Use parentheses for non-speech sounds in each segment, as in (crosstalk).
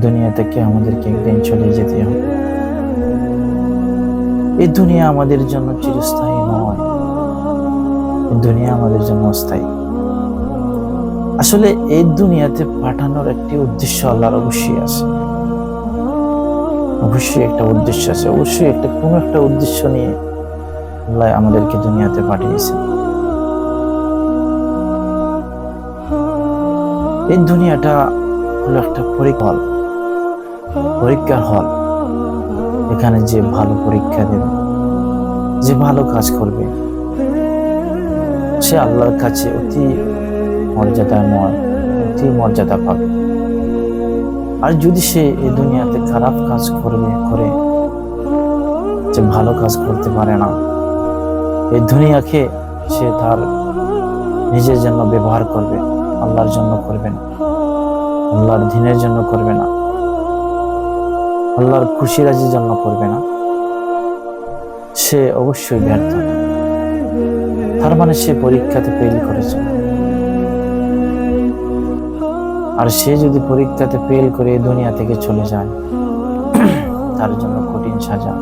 দুনিয়া থেকে আমাদেরকে একদিন চলে যেতে হবে? এই দুনিয়া আমাদের জন্য চিরস্থায়ী নয়। দুনিয়া আমাদের জন্য অস্থায়ী। আসলে এই দুনিয়াতে পাঠানোর একটি উদ্দেশ্য আল্লাহর অবশ্যই আছে। অবশ্যই একটা উদ্দেশ্য আছে। অবশ্যই একটা কোনো একটা উদ্দেশ্য নিয়ে আল্লাহ আমাদেরকে দুনিয়াতে পাঠিয়েছে এই দুনিয়াটা হলো একটা পরীক্ষা পরীক্ষার হল। এখানে যে ভালো পরীক্ষা দেবে, যে ভালো কাজ করবে, সে আল্লাহর কাছে অতি মর্যাদাময়, অতি মর্যাদা পাবে। আর যদি সে এই দুনিয়াতে খারাপ কাজ করবে, করে, যে ভালো কাজ করতে পারে না, এই দুনিয়াকে সে তার নিজের জন্য ব্যবহার করবে, আল্লাহর জন্য করবে না, আল্লাহর দিনের জন্য করবে না। আল্লাহর খুশি রাজির জন্য করবে না। সে অবশ্যই ব্যর্থ। তার মানে সে পরীক্ষাতে ফেল করেছে। আর সে যদি পরীক্ষাতে ফেল করে দুনিয়া থেকে চলে যায়, (clears throat) তার জন্য কঠিন সাজা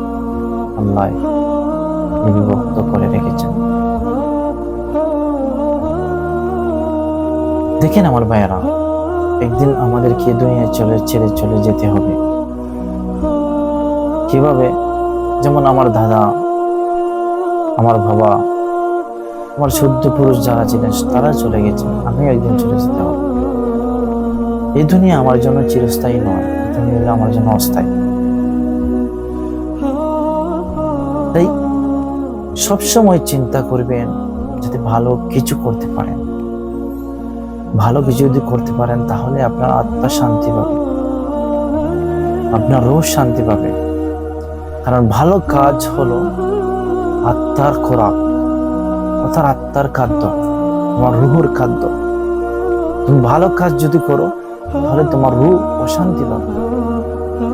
আল্লাহ বিভক্ত করে রেখেছেন। দেখেন আমার ভাইয়েরা, একদিন আমাদেরকে দুনিয়া চলে ছেড়ে চলে যেতে হবে। কীভাবে? যেমন আমার দাদা, আমার বাবা, আমার শুদ্ধ পুরুষ যারা ছিলেন তারা চলে গেছে আমিও একদিন চলে যেতে হবে। এই দুনিয়া আমার জন্য চিরস্থায়ী নয় দুনিয়া আমার জন্য অস্থায়ী। তাই সবসময় চিন্তা করবেন, যদি ভালো কিছু করতে পারেন। ভালো কিছু যদি করতে পারেন, তাহলে আপনার আত্মা শান্তি পাবে। আপনার রোজ শান্তি পাবে। কারণ ভালো কাজ হলো আত্মার খোরাক, অর্থাৎ আত্মার খাদ্য, তোমার রুহুর খাদ্য। তুমি ভালো কাজ যদি করো, তাহলে তোমার রুহ অশান্তি পাবে।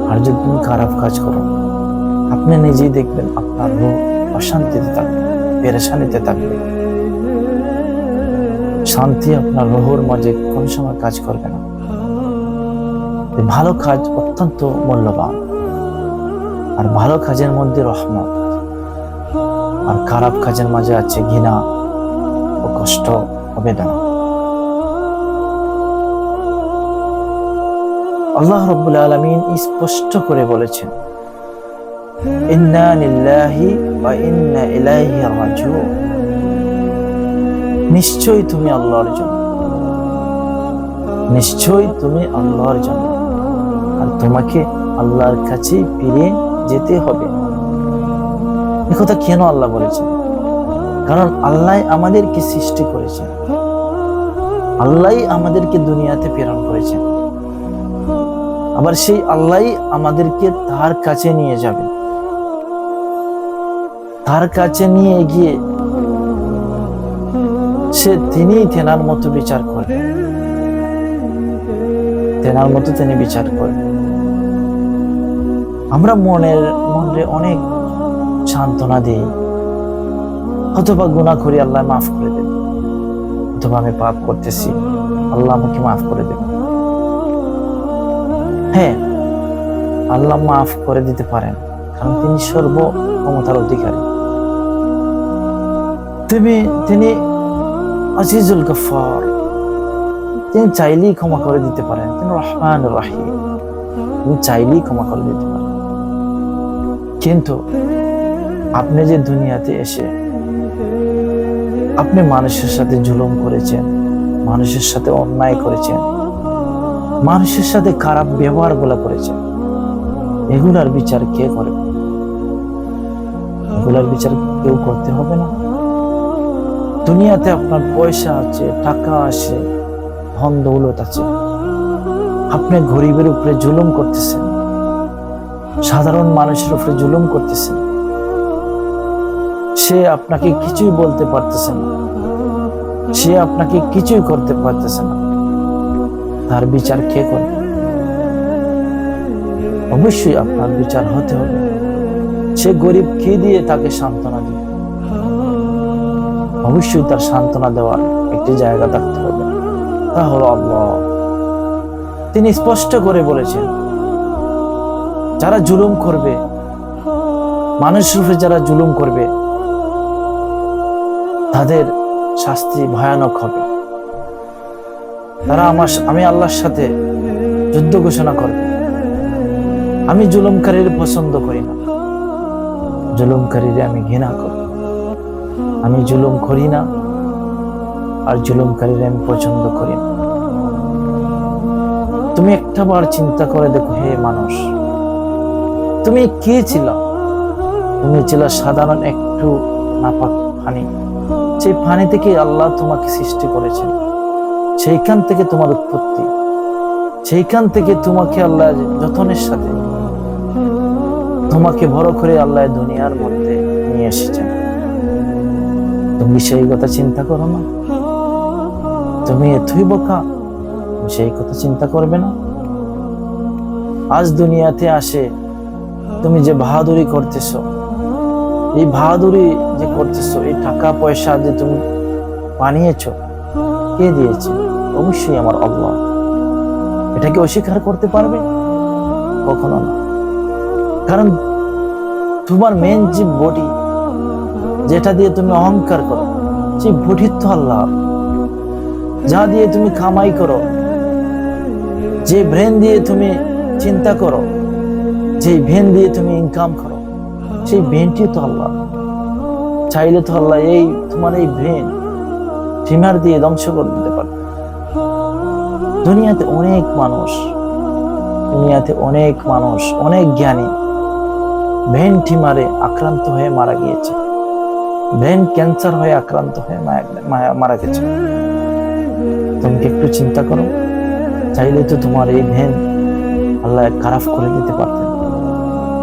আর যদি তুমি খারাপ কাজ করো, আপনি নিজেই দেখবেন আপনার রুহ অশান্তিতে থাকবে, পেরেশানিতে থাকবে। শান্তি আপনার রোহর মাঝে কোন সময় কাজ করবে না। ভালো কাজ অত্যন্ত মূল্যবান। আর ভালো কাজের মধ্যে রহমত। আর খারাপ কাজের মাঝে আছে ঘৃণা ও কষ্ট ও আল্লাহ রব্বুল আলমিন স্পষ্ট করে বলেছেন রাজিউন। নিশ্চয়ই তুমি আল্লাহর জন্য। নিশ্চয়ই তুমি আল্লাহর জন্য। আর তোমাকে আল্লাহর কাছে ফিরে যেতে হবে। কথা কেন আল্লাহ বলেছেন? কারণ আল্লাহ আমাদেরকে সৃষ্টি করেছেন। আল্লাহ আমাদেরকে দুনিয়াতে প্রেরণ করেছেন। আবার সেই আল্লাহ আমাদেরকে তার কাছে নিয়ে যাবে তার কাছে নিয়ে গিয়ে সে তিনি তেনার মতো বিচার করবেন তেনার মতো তিনি বিচার করবেন আমরা মনের মনে অনেক সান্ত্বনা দিই। অথবা গুণা করি, আল্লাহ মাফ করে দেবে অথবা আমি পাপ করতেছি, আল্লাহ আমাকে মাফ করে দেবে হ্যাঁ আল্লাহ মাফ করে দিতে পারেন, কারণ তিনি সর্ব ক্ষমতার অধিকারী। তুমি, তিনি আজিজুল গফার তিনি চাইলেই ক্ষমা করে দিতে পারেন। তিনি রহমান রাহিম। তিনি চাইলেই ক্ষমা করে দিতে পারেন। কিন্তু আপনি যে দুনিয়াতে এসে আপনি মানুষের সাথে জুলুম করেছেন, মানুষের সাথে অন্যায় করেছেন, মানুষের সাথে খারাপ ব্যবহারগুলা করেছেন, এগুলার বিচার কে করে? এগুলার বিচার কেউ করতে হবে না। দুনিয়াতে আপনার পয়সা আছে, টাকা আছে ধন দৌলত আছে। আপনি গরিবের উপরে জুলুম করতেছেন। সাধারণ মানুষের উপরে জুলুম করতেছেন সে আপনাকে কিছুই বলতে পারতেছে না। সে আপনাকে কিছুই করতে পারতেছে না। তার বিচার কে করবে অবশ্যই আপনার বিচার হতে হবে। সে গরিব কে দিয়ে তাকে সান্ত্বনা দিবে? অবশ্যই তার সান্ত্বনা দেওয়ার একটি জায়গা থাকতে হবে। তা হলো আল্লাহ। তিনি স্পষ্ট করে বলেছেন যারা জুলুম করবে মানুষের উপরে যারা জুলুম করবে, তাদের শাস্তি ভয়ানক হবে। তারা আমার আমি আল্লাহর সাথে যুদ্ধ ঘোষণা করবে। আমি জুলুমকারীর পছন্দ করি না। জুলুমকারীর আমি ঘৃণা করি। আমি জুলুম করি না, আর জুলুমকারীর আমি পছন্দ করি না। তুমি একটা বার চিন্তা করে দেখো, হে মানুষ। তুমি কে ছিল? তুমি ছিল সাধারণ একটু নাপাক পানি। সেই পানি থেকে আল্লাহ তোমাকে সৃষ্টি করেছেন। সেইখান থেকে তোমার উৎপত্তি। সেইখান থেকে তোমাকে আল্লাহ যতনের সাথে তোমাকে বড় করে আল্লাহ দুনিয়ার মধ্যে নিয়ে এসেছেন। তুমি সেই কথা চিন্তা করো না। তুমি এতই বোকা সেই কথা চিন্তা করবে না। আজ দুনিয়াতে আসে তুমি যে বাহাদুরি করতেছ, এই বাহাদুরি যে করতেছ, এই টাকা পয়সা যে তুমি বানিয়েছ, কে দিয়েছে? অবশ্যই আমার আল্লাহ। এটাকে অস্বীকার করতে পারবে? কখনো না। কারণ তোমার মেন যে বডি, যেটা দিয়ে তুমি অহংকার করো, সেই বডির আল্লাহ। যা দিয়ে তুমি কামাই করো, যে ব্রেন দিয়ে তুমি চিন্তা করো যে ভেন দিয়ে তুমি ইনকাম করো, সেই ভেনটি তো আল্লাহ। চাইলে তো আল্লাহ এই তোমার এই ভেন ট্রিমার দিয়ে ধ্বংস করে দিতে পারে দুনিয়াতে অনেক মানুষ, দুনিয়াতে অনেক মানুষ, অনেক জ্ঞানী ভেন টিমারে আক্রান্ত হয়ে মারা গিয়েছে। ব্রেন ক্যান্সার হয়ে আক্রান্ত হয়ে মারা গেছে। তুমি একটু চিন্তা করো? চাইলে তো তোমার এই ভেন আল্লাহ খারাপ করে দিতে পারতেন।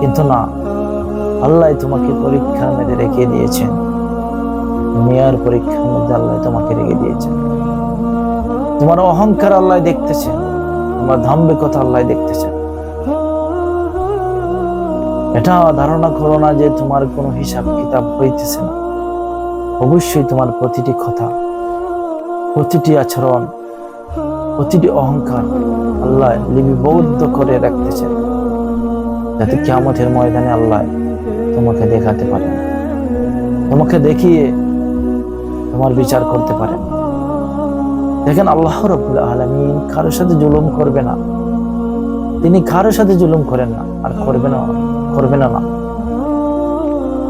কিন্তু না, আল্লাহ তোমাকে পরীক্ষার মধ্যে রেখে দিয়েছেন। দুনিয়ার পরীক্ষার মধ্যে আল্লাহ তোমাকে রেখে দিয়েছেন। তোমার অহংকার আল্লাহ দেখতেছেন, তোমার ধাম্বিকতা আল্লাহ দেখতেছেন। এটা ধারণা করো না যে তোমার কোনো হিসাব কিতাব হইতেছে না। অবশ্যই তোমার প্রতিটি কথা, প্রতিটি আচরণ, প্রতিটি অহংকার আল্লাহ লিপিবদ্ধ করে রাখতেছেন। যাতে কিয়ামতের ময়দানে আল্লাহ তোমাকে দেখাতে পারেন। তোমাকে দেখিয়ে তোমার বিচার করতে পারে দেখেন, আল্লাহ রবুল্লা আলমিন কারোর সাথে জুলুম করবে না। তিনি কারোর সাথে জুলুম করেন না, আর করবে না করবে না না।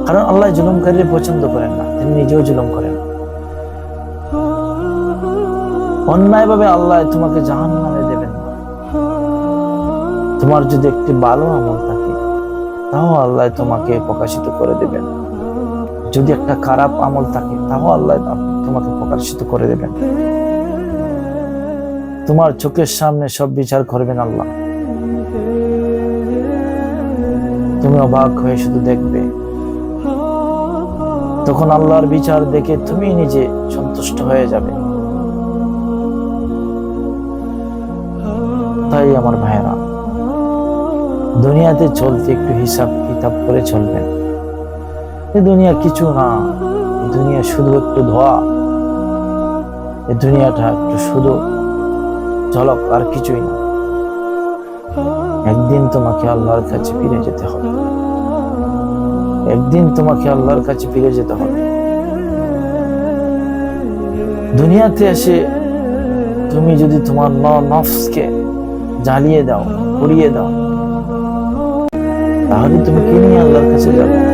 কারণ আল্লাহ জুলুমকারীর পছন্দ করেন না, তিনি নিজেও জুলুম করেন। অন্যায় ভাবে আল্লাহ তোমাকে জাহান নামে দেবেন তোমার যদি একটি ভালো আমল থাকে তাও আল্লাহ তোমাকে প্রকাশিত করে দেবেন। যদি একটা খারাপ আমল থাকে, তাও আল্লাহ তোমাকে প্রকাশিত করে দেবেন। তোমার চোখের সামনে সব বিচার করবেন আল্লাহ। তুমি অবাক হয়ে শুধু দেখবে। তখন আল্লাহর বিচার দেখে তুমি নিজে সন্তুষ্ট হয়ে যাবে। তাই আমার ভাইরা দুনিয়াতে চলতে একটু হিসাব কিতাব করে চলবেন। এ দুনিয়া কিছু না দুনিয়া শুধু একটু ধোয়া। এ দুনিয়াটা একটু শুধু ঝলক আর কিছুই না। একদিন তোমাকে আল্লাহর কাছে ফিরে যেতে হবে। একদিন তোমাকে আল্লাহর কাছে ফিরে যেতে হবে। দুনিয়াতে এসে তুমি যদি তোমার নফসকে জ্বালিয়ে দাও, পুড়িয়ে দাও তাহলে তুমি কি নিয়ে আল্লাহর কাছে যাবে?